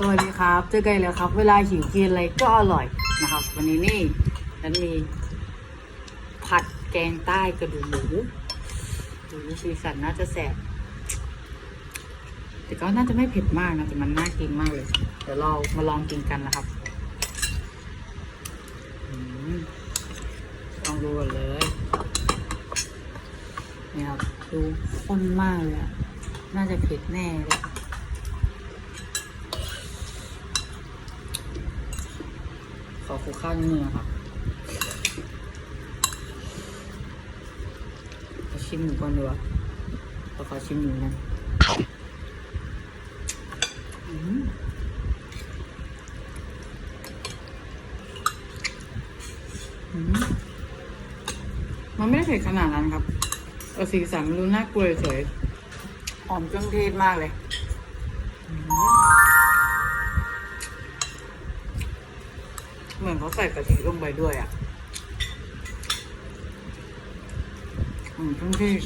สวัสดีครับ เจอกันแล้วครับ เวลาหิวกินอะไรก็อร่อยนะครับ วันนี้นี่ฉันมี ผัดแกงใต้กระดูกหมูดูสีสันน่าจะแสบแต่ก็น่าจะไม่เผ็ดมากนะแต่มันน่ากินมากเลย เดี๋ยวเรามาลองกินกันนะครับอลองดูกันเลยนี่ครับดูข้นมากเลยน่าจะเผ็ดแน่เลย ขอคลุกข้าวนิดนึงนะครับขอชิมหมูก่อนดีกว่าขอขอชิมหมูนะมันไม่ได้เผ็ดขนาดนั้นครับแต่สีสันมันดูน่ากลัวเฉยหอมเครื่องเทศมากเลย เหมือนเขาใส่กะทิลงไปด้วยอะอืมเครื่องเทศ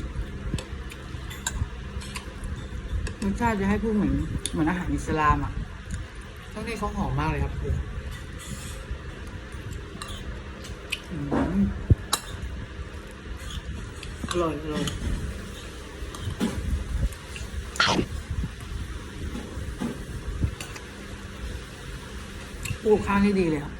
รสชาติจะให้พูดเหมือนเหมือนอาหารอิสลามอะเครื่องเทศเขาหอมมากเลยครับคุณอืมอร่อยอร่อยปลูกข้าวนี่ดีเลยครับ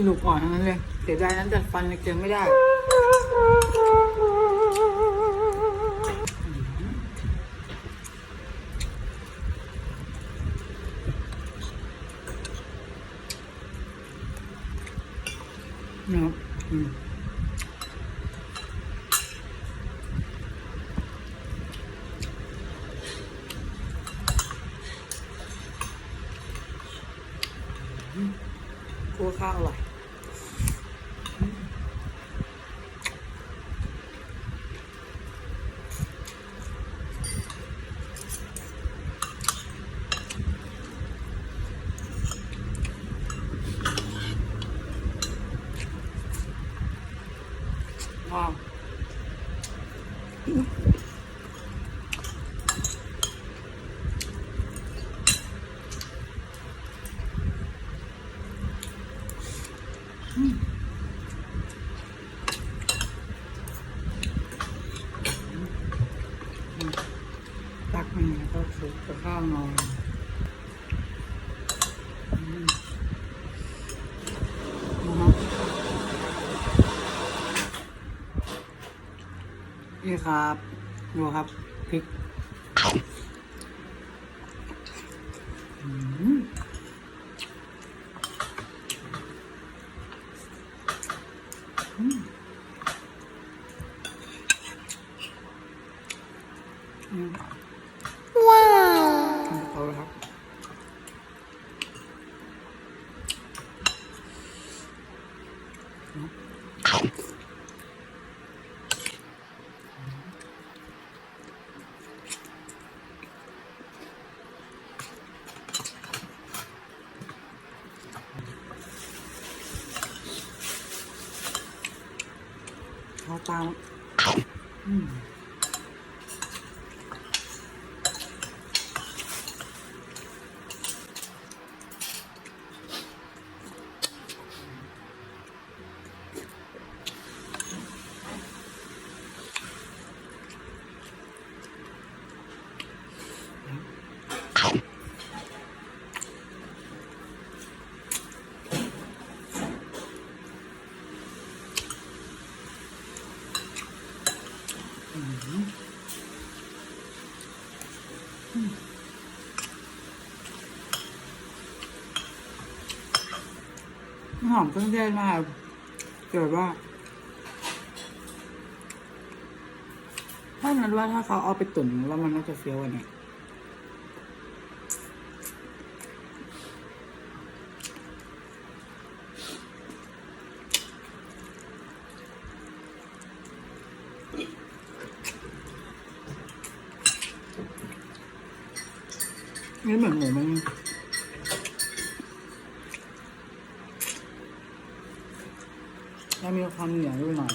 กระดูกอ่อนทั้งนั้นเลยเสียดายนั้นแต่ฟันยังเจอไม่ได้นะครับอืมคั่วข้าวอร่อย ว้าวอืมอืมตักมาแล้วก็คลุกกับข้าวนอนอืมนะครับนี่ครับ ดูครับพริกอืมอืมอืม ว้าว เอาละครับ เอา หอมเครื่องเทศมากเกิดว่าถ้านั้นว่าถ้าเขาเอาไปตุ๋นแล้วมันน่าจะเฟี้ยวกว่านี้ นี่เหมือนหมูมันแล้วมีความเหนียวด้วยหน่อย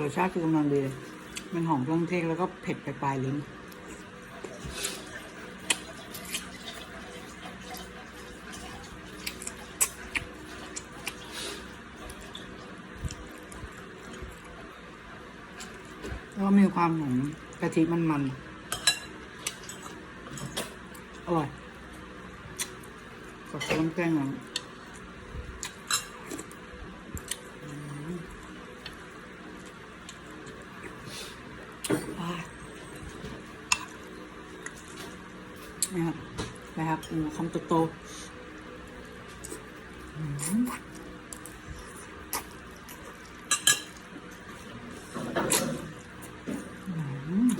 รสชาติคือกำลังดี มันหอมเครื่องเทศแล้วก็เผ็ดไปปลายลิ้น แล้วมีความหอมกะทิมันๆอร่อยกับเครื่องแกงอะอืมอ่านี่ครับ นะครับอืมคำโตๆอืมอืม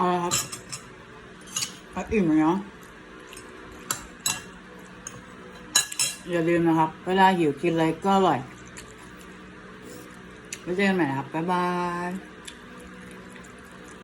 เอาละครับพักอิ่มเลยเนาะอย่าลืมนะครับ เวลาหิวกินอะไรก็อร่อยไว้เจอกันใหม่นะครับ บ๊ายบาย